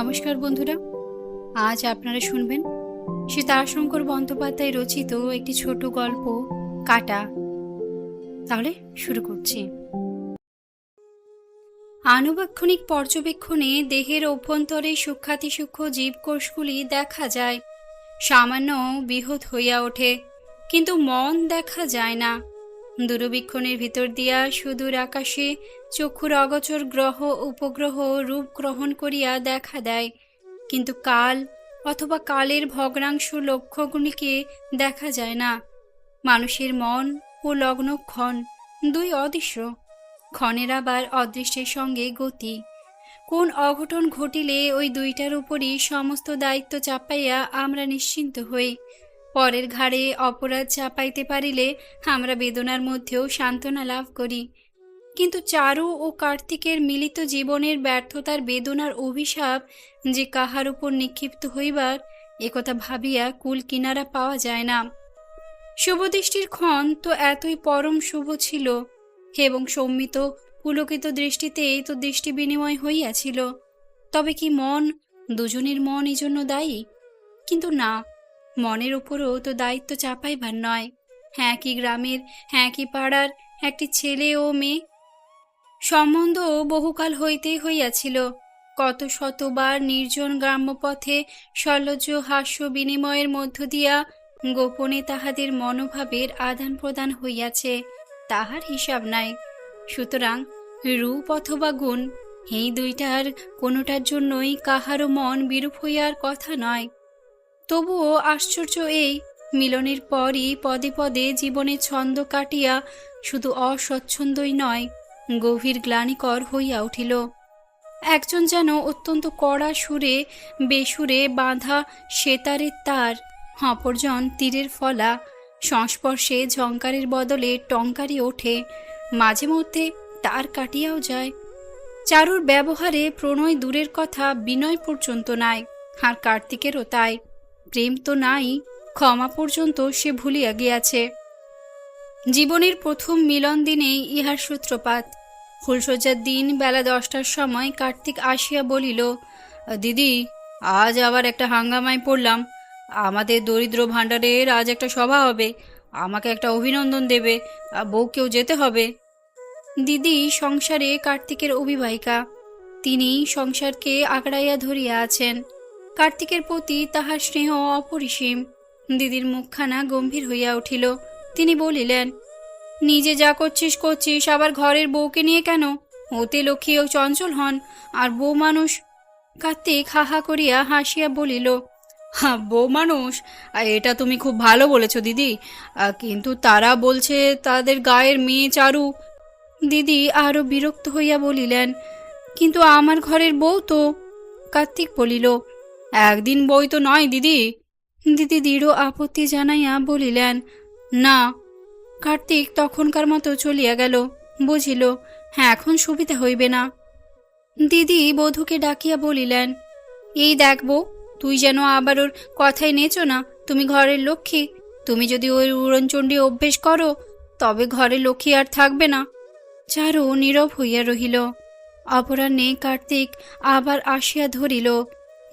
নমস্কার বন্ধুরা। আজ আপনারা শুনবেন শ্রী তারাশঙ্কর বন্দ্যোপাধ্যায় রচিত একটি ছোট গল্প, কাটা। তাহলে শুরু করছি। আনুবাক্ষণিক পর্যবেক্ষণে দেহের অভ্যন্তরে সূক্ষ্মাতিসূক্ষ্ম জীবকোষগুলি দেখা যায়। সামান্য বৃহৎ হইয়া ওঠে, কিন্তু মন দেখা যায় না। দূরবীক্ষণের ভিতর দিয়া সুদূর আকাশে চক্ষুর অগোচর গ্রহ, উপগ্রহ রূপ গ্রহণ করিয়া দেখা দেয়। কিন্তু কাল অথবা কালের ভগ্নাংশ লক্ষ্যগুলিকে দেখা যায় না। মানুষের মন ও লগ্নক্ষণ দুই অদৃশ্য। ক্ষণের আবার অদৃশ্যের সঙ্গে গতি। কোন অঘটন ঘটিলে ওই দুইটার উপরই সমস্ত দায়িত্ব চাপাইয়া আমরা নিশ্চিন্ত হই। পরের ঘাড়ে অপরাধ চাপাইতে পারিলে আমরা বেদনার মধ্যেও সান্ত্বনা লাভ করি। কিন্তু চারু ও কার্তিকের মিলিত জীবনের ব্যর্থতার বেদনার অভিশাপ যে কাহার উপর নিক্ষিপ্ত হইবার একথা ভাবিয়া কুল কিনারা পাওয়া যায় না। শুভদৃষ্টির ক্ষণ তো এতই পরম শুভ ছিল এবং সম্মিত পুলকিত দৃষ্টিতে এই তো দৃষ্টি বিনিময় হইয়াছিল। তবে কি মন, দুজনের মন এই জন্য দায়ী? কিন্তু না মনের উপরও তো দায়িত্ব চাপাইবার নয়। হ্যাঁ কি গ্রামের হ্যাঁ কি পাড়ার, একটি ছেলে ও মেয়ে। সম্বন্ধ বহুকাল হইতেই হইয়াছিল। কত শতবার নির্জন গ্রাম্যপথে সলজ্জ হাস্য বিনিময়ের মধ্য দিয়া গোপনে তাহাদের মনোভাবের আদান প্রদান হইয়াছে, তাহার হিসাব নাই। সুতরাং রূপ অথবা গুণ, এই দুইটার কোনোটার জন্যই কাহারও মন বিরূপ হইয়ার কথা নয়। তবুও আশ্চর্য এই, মিলনের পরই পদে পদে জীবনে ছন্দ কাটিয়া শুধু অস্বচ্ছন্দই নয়, গভীর গ্লানিকর হইয়া উঠিল। একজন যেন অত্যন্ত কড়া সুরে, বেসুরে বাঁধা সেতারের তার, অপরজন তীরের ফলা, সংস্পর্শে ঝঙ্কারের বদলে টঙ্কারি ওঠে, মাঝে মধ্যে তার কাটিয়াও যায়। চারুর ব্যবহারে প্রণয় দূরের কথা বিনয় পর্যন্ত নাই, আর কার্তিকেরও তাই। প্রেম তো নাই, ক্ষমা পর্যন্ত সে ভুলিয়া গিয়াছে। জীবনের প্রথম মিলন দিনেই ইহার সূত্রপাত। ফুলসজ্জার দিন বেলা দশটার সময় কার্তিক আসিয়া বলিল, দিদি, আজ আবার একটা হাঙ্গামায় পড়লাম। আমাদের দরিদ্র ভাণ্ডারের আজ একটা সভা হবে। আমাকে একটা অভিনন্দন দেবে। বউকেও যেতে হবে। দিদি সংসারে কার্তিকের অভিবাহিকা। তিনি সংসারকে আগড়াইয়া ধরিয়া আছেন। কার্তিকের প্রতি তাহার স্নেহ অপরিসীম। দিদির মুখখানা গম্ভীর হইয়া উঠিল। তিনি বলিলেন, নিজে যা করছিস করছিস, আবার ঘরের বউকে নিয়ে কেন? ওতে লক্ষ্মী ও চঞ্চল হন, আর বউ মানুষ কার্তিক হা হা করিয়া হাসিয়া বলিল হ্যাঁ বউ মানুষ? এটা তুমি খুব ভালো বলেছ দিদি। কিন্তু তারা বলছে তাদের গায়ের মেয়ে চারু। দিদি আরও বিরক্ত হইয়া বলিলেন, কিন্তু আমার ঘরের বউ তো? কার্তিক বলিল একদিন বই তো নয়, দিদি। দিদি দৃঢ় আপত্তি জানাইয়া বলিলেন, না। কার্তিক তখনকার মতো চলিয়া গেল, বুঝিল হ্যাঁ এখন সুবিধা হইবে না। দিদি বধূকে ডাকিয়া বলিলেন, এই দেখব তুই যেন আবার ওর কথায় নেচো না, তুমি ঘরের লক্ষ্মী। তুমি যদি ওই উড়নচণ্ডী অভ্যেস করো, তবে ঘরে লক্ষ্মী আর থাকবে না। চারু নীরব হইয়া রহিল। অপরাহ্নে কার্তিক আবার আসিয়া ধরিল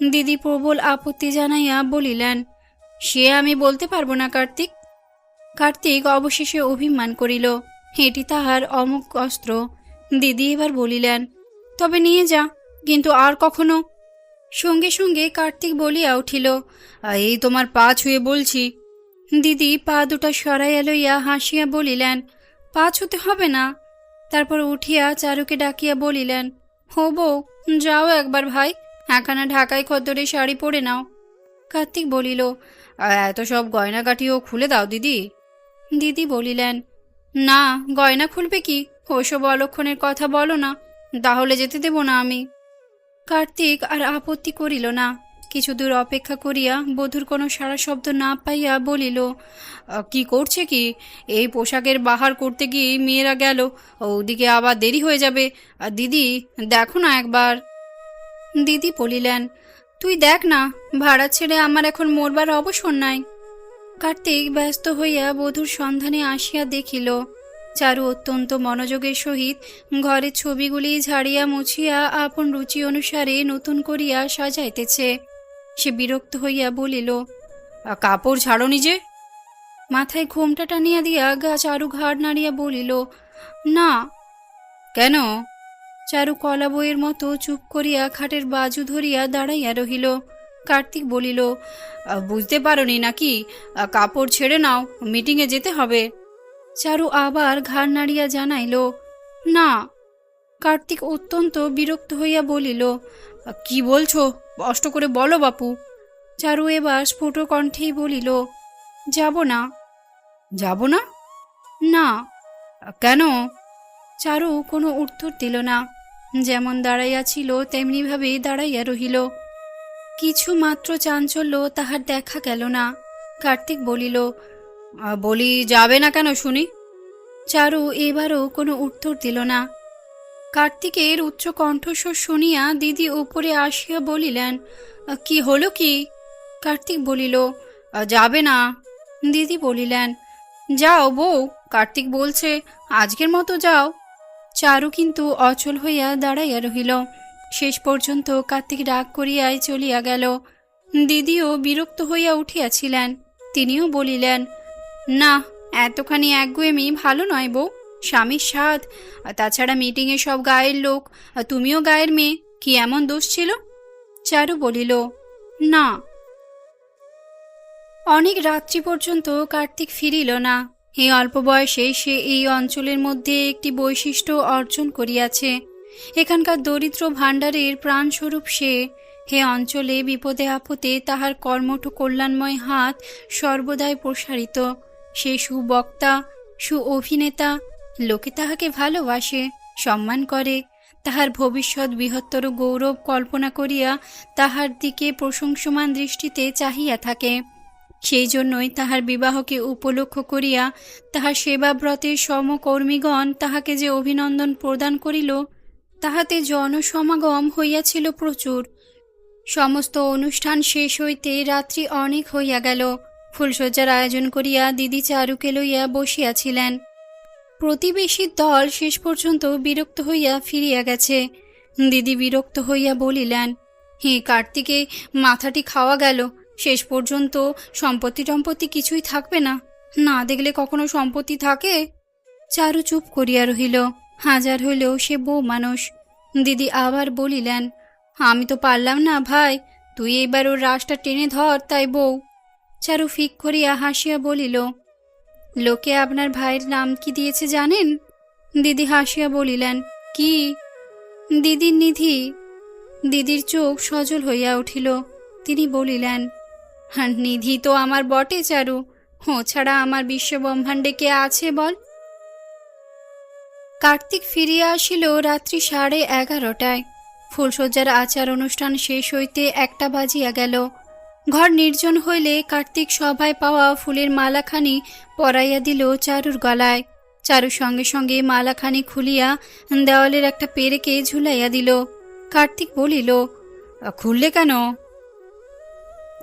দিদি প্রবল আপত্তি জানাইয়া বলিলেন, সে আমি বলতে পারব না, কার্তিক। কার্তিক অবশেষে অভিমান করিল, এটি তাহার অমুক অস্ত্র। দিদি এবার বলিলেন, তবে নিয়ে যা, কিন্তু আর কখনো? সঙ্গে সঙ্গে কার্তিক বলিয়া উঠিল, এই তোমার পা ছুঁয়ে বলছি। দিদি পা দুটা সরাইয়া লইয়া হাসিয়া বলিলেন, পা ছুতে হবে না। তারপর উঠিয়া চারুকে ডাকিয়া বলিলেন হো বউ, যাও একবার ভাই। একখানা ঢাকায় খদ্দরে শাড়ি পরে নাও। কার্তিক বলিল এত সব গয়নাগাটিও খুলে দাও দিদি। দিদি বলিলেন না গয়না খুলবে কি? ওসব অলক্ষণের কথা বলো না তাহলে যেতে দেব না আমি। কার্তিক আর আপত্তি করিল না। কিছু দূর অপেক্ষা করিয়া বধূর কোনো সারা শব্দ না পাইয়া বলিল "আ, কি করছে কি? এই পোশাকের বাহার করতে গিয়ে মেয়েরা গেল ওদিকে আবার দেরি হয়ে যাবে। আর দিদি দেখো না একবার। দিদি বলিলেন তুই দেখ না ভাড়া ছেড়ে আমার এখন মরবার অবসর নাই। কার্তিক ব্যস্ত হইয়া বধূর সন্ধানে আসিয়া দেখিল চারু অত্যন্ত মনোযোগের সহিত ঘরের ছবিগুলি ঝাড়িয়া মুছিয়া আপন রুচি অনুসারে নতুন করিয়া সাজাইতেছে। সে বিরক্ত হইয়া বলিল "আ, কাপড় ছাড়ো নিজে মাথায় ঘোমটা টানিয়া দিয়া গা চারু ঘাড় নাড়িয়া বলিল না। কেন? চারু কলা বইয়ের মতো চুপ করিয়া খাটের বাজু ধরিয়া দাঁড়াইয়া রহিল। কার্তিক বলিল "আ, বুঝতে পারোনি নাকি? কাপড় ছেড়ে নাও মিটিংয়ে যেতে হবে। চারু আবার ঘাড় নাড়িয়া জানাইল না। কার্তিক অত্যন্ত বিরক্ত হইয়া বলিল "আ, কি বলছো? কষ্ট করে বলো বাপু। চারু এবার স্ফুট কণ্ঠেই বলিল যাব না। যাব না? না। কেন? চারু কোনো উত্তর দিল না। যেমন দাঁড়াইয়া ছিল তেমনিভাবেই দাঁড়াইয়া রহিল। কিছু মাত্র চাঞ্চল্য তাহার দেখা গেল না। কার্তিক বলিল বলি যাবে না কেন শুনি? চারু এবারও কোনো উত্তর দিল না। কার্তিকের উচ্চ কণ্ঠস্বর শুনিয়া দিদি উপরে আসিয়া বলিলেন "আ, কি হলো কি? কার্তিক বলিল যাবে না। দিদি বলিলেন যাও বউ কার্তিক বলছে আজকের মতো যাও। চারু কিন্তু অচল হইয়া দাঁড়াইয়া রহিল। শেষ পর্যন্ত কার্তিক রাগ করিয়াই চলিয়া গেল। দিদিও বিরক্ত হইয়া উঠিয়াছিলেন। তিনিও বলিলেন, না, এতখানি একগুয়েমি ভালো নয় বউ। স্বামীর আর তাছাড়া মিটিংয়ে সব গায়ের লোক তুমিও গায়ের মেয়ে, কি এমন দোষ ছিল? চারু বলিল, না। অনেক রাত্রি পর্যন্ত কার্তিক ফিরিল না। এই অল্প বয়সে সে এই অঞ্চলের মধ্যে একটি বৈশিষ্ট্য অর্জন করিয়াছে। এখানকার দরিদ্র ভাণ্ডারের প্রাণস্বরূপ সে। হে অঞ্চলে বিপদে আপদে তাহার কর্মঠ কল্যাণময় হাত সর্বদাই প্রসারিত। সে সুবক্তা সু অভিনেতা লোকে তাহাকে ভালোবাসে, সম্মান করে। তাহার ভবিষ্যৎ বৃহত্তর গৌরব কল্পনা করিয়া তাহার দিকে প্রশংসমান দৃষ্টিতে চাহিয়া থাকে। সেই জন্যই তাহার বিবাহকে উপলক্ষ করিয়া তাহার সেবাব্রতের সমকর্মীগণ তাহাকে যে অভিনন্দন প্রদান করিল, তাহাতে জনসমাগম হইয়াছিল প্রচুর। সমস্ত অনুষ্ঠান শেষ হইতে রাত্রি অনেক হইয়া গেল। ফুলশয্যার আয়োজন করিয়া দিদি চারুকে লইয়া বসিয়াছিলেন। প্রতিবেশীর দল শেষ পর্যন্ত বিরক্ত হইয়া ফিরিয়া গেছে। দিদি বিরক্ত হইয়া বলিলেন, হে কার্তিকে, মাথাটি খাওয়া গেল। শেষ পর্যন্ত সম্পত্তি টম্পত্তি কিছুই থাকবে না। না দেখলে কখনো সম্পত্তি থাকে? চারু চুপ করিয়া রহিল। হাজার হইলেও সে বউ মানুষ। দিদি আবার বলিলেন, আমি তো পারলাম না ভাই, তুই এইবার ওর রাসটা টেনে ধর, তাই বউ। চারু ফিক করিয়া হাসিয়া বলিল, লোকে আপনার ভাইয়ের নাম কি দিয়েছে জানেন? দিদি হাসিয়া বলিলেন, কি? দিদির নিধি। দিদির চোখ সজল হইয়া উঠিল। তিনি বলিলেন "হ্যাঁ, নিধি তো আমার বটে চারু। হো ছাড়া আমার বিশ্বব্রহ্মাণ্ডে কে আছে বল? কার্তিক ফিরিয়া আসিল রাত্রি সাড়ে এগারোটায়। ফুলশয্যার আচার অনুষ্ঠান শেষ হইতে একটা বাজিয়া গেল। ঘর নির্জন হইলে কার্তিক সভায় পাওয়া ফুলের মালাখানি পরাইয়া দিল চারুর গলায়। চারুর সঙ্গে সঙ্গে মালাখানি খুলিয়া দেওয়ালের একটা পেরেকে ঝুলাইয়া দিল। কার্তিক বলিল খুললে কেন?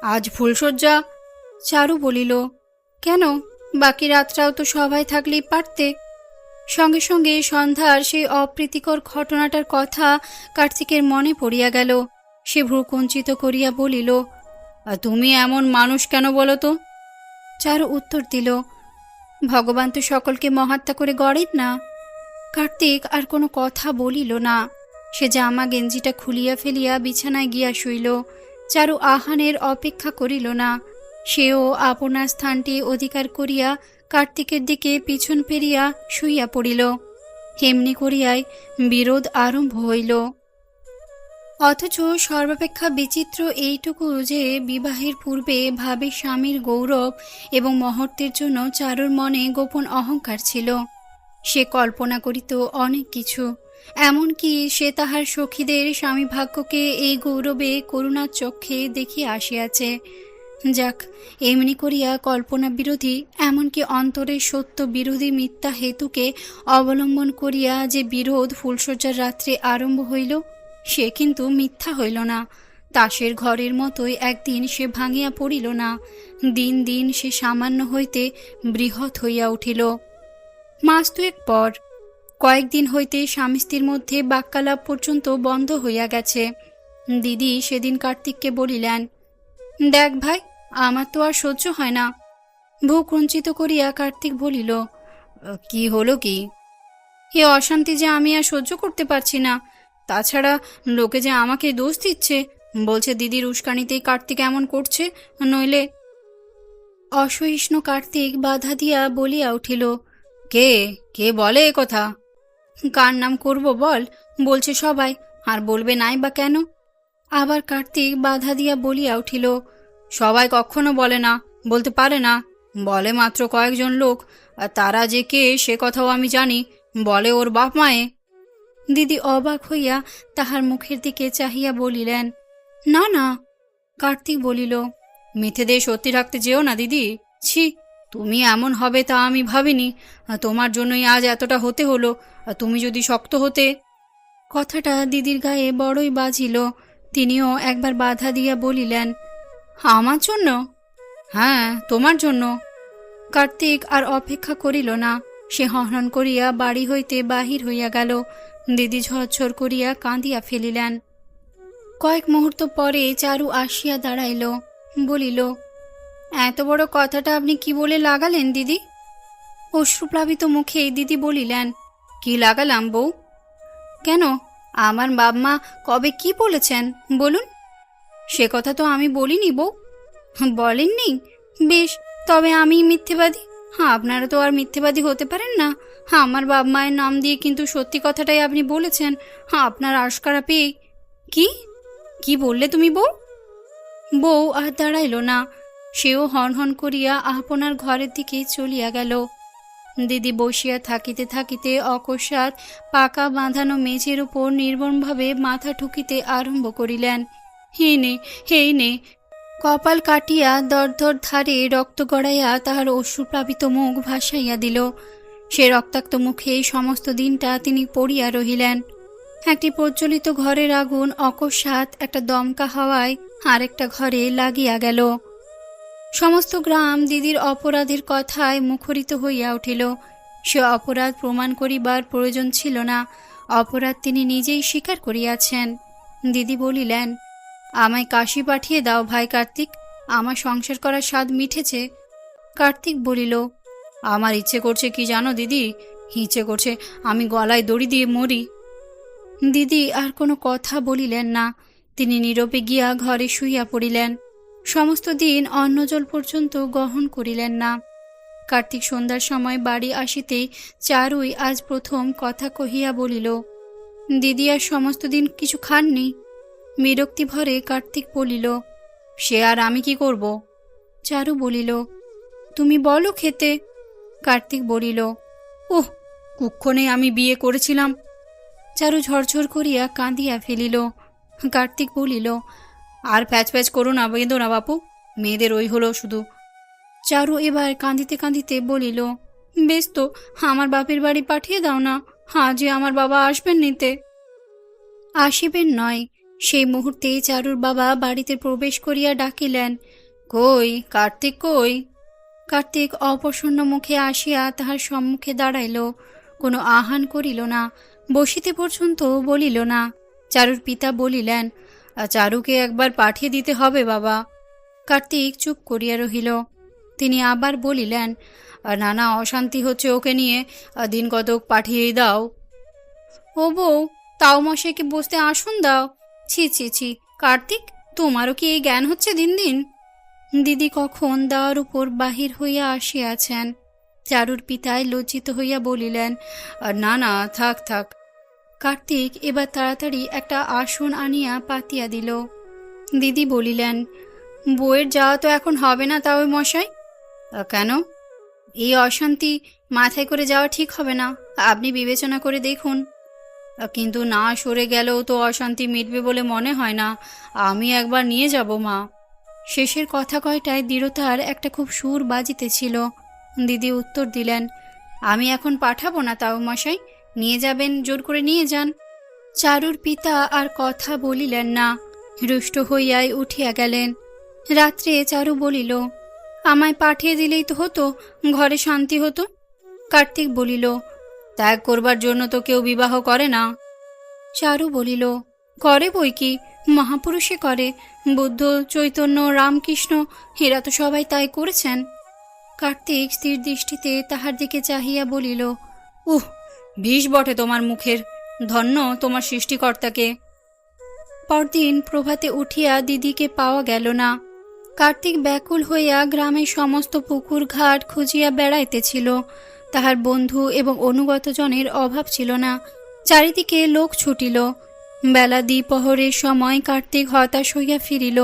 আজ ফুলশয্যা? চারু বলিল, কেন? বাকি রাতটাও তো সবাই থাকলেই পারতে। সঙ্গে সঙ্গে সন্ধ্যার সেই অপ্রীতিকর ঘটনাটার কথা কার্তিকের মনে পড়িয়া গেল। সে ভ্রু কুঞ্চিত করিয়া বলিল "আর তুমি এমন মানুষ কেন বলো তো? চারু উত্তর দিল, ভগবান তো সকলকে মহাত্মা করে গড়েন না। কার্তিক আর কোনো কথা বলিল না। সে জামা গেঞ্জিটা খুলিয়া ফেলিয়া বিছানায় গিয়া শুইল। চারু আহানের অপেক্ষা করিল না। সেও আপনার স্থানটি অধিকার করিয়া কার্তিকের দিকে পিছন ফেরিয়া শুইয়া পড়িল। হেমনি করিয়াই বিরোধ আরম্ভ হইল। অথচ সর্বাপেক্ষা বিচিত্র এইটুকু যে বিবাহের পূর্বে ভাবে স্বামীর গৌরব এবং মহত্বের জন্য চারুর মনে গোপন অহংকার ছিল। সে কল্পনা করিত অনেক কিছু। এমনকি সে তাহার সখীদের স্বামী ভাগ্যকে এই গৌরবে করুণার চক্ষে দেখিয়া আসিয়াছে। যাক, এমনি করিয়া কল্পনা বিরোধী এমনকি অন্তরের সত্য বিরোধী মিথ্যা হেতুকে অবলম্বন করিয়া যে বিরোধ ফুলশয্যার রাত্রে আরম্ভ হইল, সে কিন্তু মিথ্যা হইল না। তাসের ঘরের মতোই একদিন সে ভাঙিয়া পড়িল না, দিন দিন সে সামান্য হইতে বৃহৎ হইয়া উঠিল। মাস দুয়েক পর কয়েকদিন হইতে স্বামী স্ত্রীর মধ্যে বাক্যালাপ পর্যন্ত বন্ধ হইয়া গেছে। দিদি সেদিন কার্তিককে বলিলেন, দেখ ভাই, আমার তো আর সহ্য হয় না। ভূ কুঞ্চিত করিয়া কার্তিক বলিল, কি হলো কি? এ অশান্তি যে আমি আর সহ্য করতে পারছি না। তাছাড়া লোকে যে আমাকে দোষ দিচ্ছে, বলছে দিদির উস্কানিতেই কার্তিক এমন করছে, নইলে অসহিষ্ণু কার্তিক বাধা দিয়া বলিয়া উঠিল, কে? কে বলে কথা? কার নাম করব বল? বলছে সবাই। আর বলবে নাই বা কেন? আবার কার্তিক বাধা দিয়া বলিয়া উঠিল, সবাই কখনো বলে না, বলতে পারে না। বলে মাত্র কয়েকজন লোক, আর তারা যে কে সে কথাও আমি জানি, বলে ওর বাপ মায়ে। দিদি অবাক হইয়া তাহার মুখের দিকে চাহিয়া বলিলেন, না না। কার্তিক বলিল, মিথ্যে সত্যি রাখতে যেও না দিদি। ছি তুমি এমন হবে তা আমি ভাবিনি। তোমার জন্যই আজ এতটা হতে হলো। তুমি যদি শক্ত হতে। কথাটা দিদির গায়ে বড়ই বাজিল। তিনিও একবার বাধা দিয়া বলিলেন, আমার জন্য? হ্যাঁ তোমার জন্য। কার্তিক আর অপেক্ষা করিল না। সে হনহন করিয়া বাড়ি হইতে বাহির হইয়া গেল। দিদি ঝরঝর করিয়া কাঁদিয়া ফেলিলেন। কয়েক মুহূর্ত পরে চারু আসিয়া দাঁড়াইল, বলিল এত বড় কথাটা আপনি কি বলে লাগালেন, দিদি? অশ্রুপ্লাবিত মুখে এই দিদি বলিলেন, কি লাগালাম বউ? কেন? আমার বাবমা কবে কি বলেছেন, বলুন? সে কথা তো আমি বলিনি বউ। বলেননি? বেশ, তবে আমি মিথ্যেবাদী। হ্যাঁ আপনারা তো আর মিথ্যেবাদী হতে পারেন না। হ্যাঁ আমার বাপ মায়ের নাম দিয়ে কিন্তু সত্যি কথাটাই আপনি বলেছেন। হ্যাঁ আপনার আশকারা পেয়ে কি? কি বললে তুমি বউ? বউ আর দাঁড়াইল না। সেও হন হন করিয়া আপনার ঘরের দিকে চলিয়া গেল। দিদি বসিয়া থাকিতে থাকিতে অকস্মাৎ পাকা বাঁধানো মেঝের উপর নির্মমভাবে মাথা ঠুকিতে আরম্ভ করিলেন। হে নে হে নে, কপাল কাটিয়া দরদর ধারে রক্ত গড়াইয়া তাহার অশ্রুপ্লাবিত মুখ ভাসাইয়া দিল। সে রক্তাক্ত মুখে সমস্ত দিনটা তিনি পড়িয়া রহিলেন। একটি প্রজ্বলিত ঘরের আগুন অকস্মাৎ একটা দমকা হাওয়ায় আরেকটা ঘরে লাগিয়া গেল। সমস্ত গ্রাম দিদির অপরাধের কথায় মুখরিত হইয়া উঠিল। সে অপরাধ প্রমাণ করিবার প্রয়োজন ছিল না। অপরাধ তিনি নিজেই স্বীকার করিয়াছেন। দিদি বলিলেন, আমায় কাশি পাঠিয়ে দাও ভাই কার্তিক, আমার সংসার করার স্বাদ মিঠেছে। কার্তিক বলিল, আমার ইচ্ছে করছে কি জানো দিদি? ইচ্ছে করছে আমি গলায় দড়ি দিয়ে মরি। দিদি আর কোনো কথা বলিলেন না। তিনি নীরবে গিয়া ঘরে শুইয়া পড়িলেন। সমস্ত দিন অন্নজল পর্যন্ত গ্রহণ করিলেন না। কার্তিক সন্ধ্যার সময় বাড়ি আসিতেই চারুই আজ প্রথম কথা কহিয়া বলিল, দিদি আর সমস্ত দিন কিছু খাননি? বিরক্তি ভরে কার্তিক বলিল, সে আর আমি কি করব? চারু বলিল, তুমি বলো খেতে। কার্তিক বলিল, ওহ, কুক্ষণে আমি বিয়ে করেছিলাম। চারু ঝরঝর করিয়া কাঁদিয়া ফেলিল। কার্তিক বলিল আর প্যাচ প্যাচ করো না বেঁধো না বাপু। মেয়েদের ওই হলো শুধু। চারু এবার কাঁদিতে কাঁদিতে বলিল বেশ তো আমার বাপের বাড়ি পাঠিয়ে দাও না হ্যাঁ যে আমার বাবা আসবেন নিতে। আসিবেন নয় সেই মুহূর্তে চারুর বাবা বাড়িতে প্রবেশ করিয়া ডাকিলেন কই কার্তিক কই? কার্তিক অপ্রসন্ন মুখে আসিয়া তাহার সম্মুখে দাঁড়াইল কোনো আহান করিল না বসিতে পর্যন্ত বলিল না। চারুর পিতা বলিলেন "আ, চারুকে একবার পাঠিয়ে দিতে হবে, বাবা। কার্তিক চুপ করিয়া রহিল। তিনি আবার বলিলেন "আর নানা, অশান্তি হচ্ছে ওকে নিয়ে দিন কতক পাঠিয়েই দাও। ও বউ, তাও মশাইকে বসতে আসুন দাও? ছি ছি ছি, কার্তিক, তোমারও কি এই জ্ঞান হচ্ছে দিন দিন? দিদি কখন দাওয়ার উপর বাহির হইয়া আসিয়াছেন। চারুর পিতায় লজ্জিত হইয়া বলিলেন, "আর না না, থাক থাক কার্তিক এবার তাড়াতাড়ি একটা আসন আনিয়া পাতিয়া দিল। দিদি বলিলেন বইয়ের যাওয়া তো এখন হবে না তাও মশাই? কেন? এই অশান্তি মাথায় করে যাওয়া ঠিক হবে না। আপনি বিবেচনা করে দেখুন। কিন্তু না সরে গেলেও তো অশান্তি মিটবে বলে মনে হয় না। আমি একবার নিয়ে যাব, মা। শেষের কথা কয়টায় দৃঢ়তার একটা খুব সুর বাজিতেছিল। দিদি উত্তর দিলেন, আমি এখন পাঠাবো না তাও মশাই। নিয়ে যাবেন, জোর করে নিয়ে যান। চারুর পিতা আর কথা বলিলেন না। রুষ্ট হইয়াই উঠিয়া গেলেন। রাত্রে চারু বলিল, আমায় পাঠিয়ে দিলেই তো হতো, ঘরে শান্তি হতো? কার্তিক বলিল, ত্যাগ করবার জন্য তো কেউ বিবাহ করে না। চারু বলিল, করে বই কি? মহাপুরুষে করে। বুদ্ধ, চৈতন্য, রামকৃষ্ণ, এরা তো সবাই তাই করেছেন। কার্তিক স্থির দৃষ্টিতে তাহার দিকে চাহিয়া বলিল, উহ বিষ বটে তোমার মুখের, ধন্য তোমার সৃষ্টিকর্তাকে। পরদিন প্রভাতে উঠিয়া দিদিকে পাওয়া গেল না। কার্তিক ব্যাকুল হইয়া গ্রামের সমস্ত পুকুর ঘাট খুঁজিয়া বেড়াইতেছিল। তাহার বন্ধু এবং অনুগতজনের অভাব ছিল না। চারিদিকে লোক ছুটিল। বেলা দ্বিপহরের সময় কার্তিক হতাশ হইয়া ফিরিল।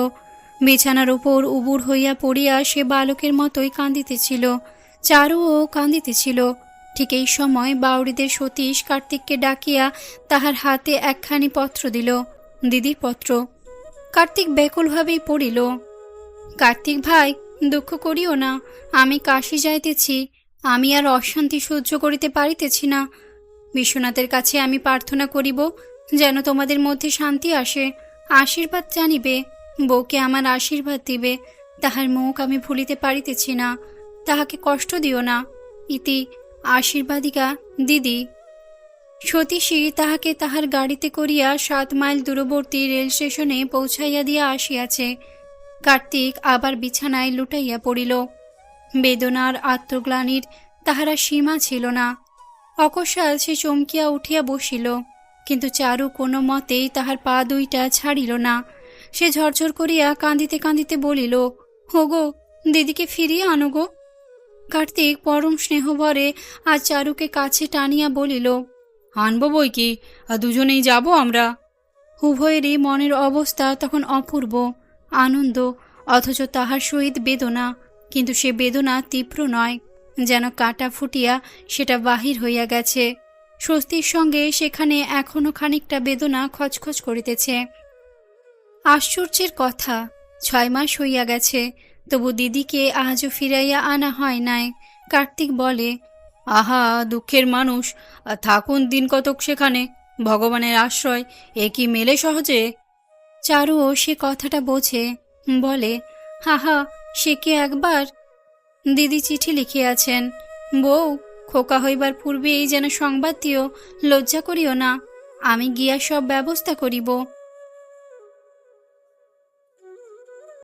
বিছানার উপর উবুর হইয়া পড়িয়া সে বালকের মতোই কাঁদিতেছিল চারুও কাঁদিতেছিল ঠিক এই সময় বাউরিদের সতীশ কার্তিককে ডাকিয়া তাহার হাতে একখানি পত্র দিল, দিদির পত্র। কার্তিক ব্যাকুলভাবেই পড়িল, কার্তিক ভাই, দুঃখ করিও না, আমি কাশি যাইতেছি, আমি আর অশান্তি সহ্য করিতে পারিতেছি না। বিশ্বনাথের কাছে আমি প্রার্থনা করিব, যেন তোমাদের মধ্যে শান্তি আসে। আশীর্বাদ জানিবে, বউকে আমার আশীর্বাদ দিবে, তাহার মুখ আমি ভুলিতে পারিতেছি না, তাহাকে কষ্ট দিও না। ইতি আশীর্বাদিকা, দিদি, সতীশী তাহাকে তাহার গাড়িতে করিয়া সাত মাইল দূরবর্তী রেল স্টেশনে পৌঁছাইয়া দিয়া আসিয়াছে। কার্তিক আবার বিছানায় লুটাইয়া পড়িল। বেদনার আত্মগ্লানির তাহারা সীমা ছিল না। অকস্মাৎ সে চমকিয়া উঠিয়া বসিল, কিন্তু চারু কোনো মতেই তাহার পা দুইটা ছাড়িল না। সে ঝরঝর করিয়া কাঁদিতে কাঁদিতে বলিল হোগো দিদিকে ফিরিয়ে আনো গো। কার্তিক পরম স্নেহভরে আজ চারুকে কাছে টানিয়া বলিল, আনব বই কি? আর দুজনেই যাব আমরা? উভয়েরই মনের অবস্থা তখন অপূর্ব, আনন্দ, অথচ তাহার সহিত বেদনা, কিন্তু সে বেদনা তীব্র নয়, যেন কাটা ফুটিয়া সেটা বাহির হইয়া গেছে। স্বস্তির সঙ্গে সেখানে এখনও খানিকটা বেদনা খচখচ করিতেছে। আশ্চর্যের কথা, ছয় মাস হইয়া গেছে তবু দিদিকে আজও ফিরাইয়া আনা হয় নাই। কার্তিক বলে, আহা, দুঃখের মানুষ, থাকুন দিন কতক সেখানে, ভগবানের আশ্রয়, এ কি মেলে সহজে? চারুও সে কথাটা বোঝে, বলে হাহা সে কি একবার? দিদি চিঠি লিখিয়াছেন, বউ, খোকা হইবার পূর্বেই যেন সংবাদ দিও, লজ্জা করিও না, আমি গিয়া সব ব্যবস্থা করিব।